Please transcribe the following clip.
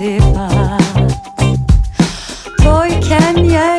irtibat Boyken yer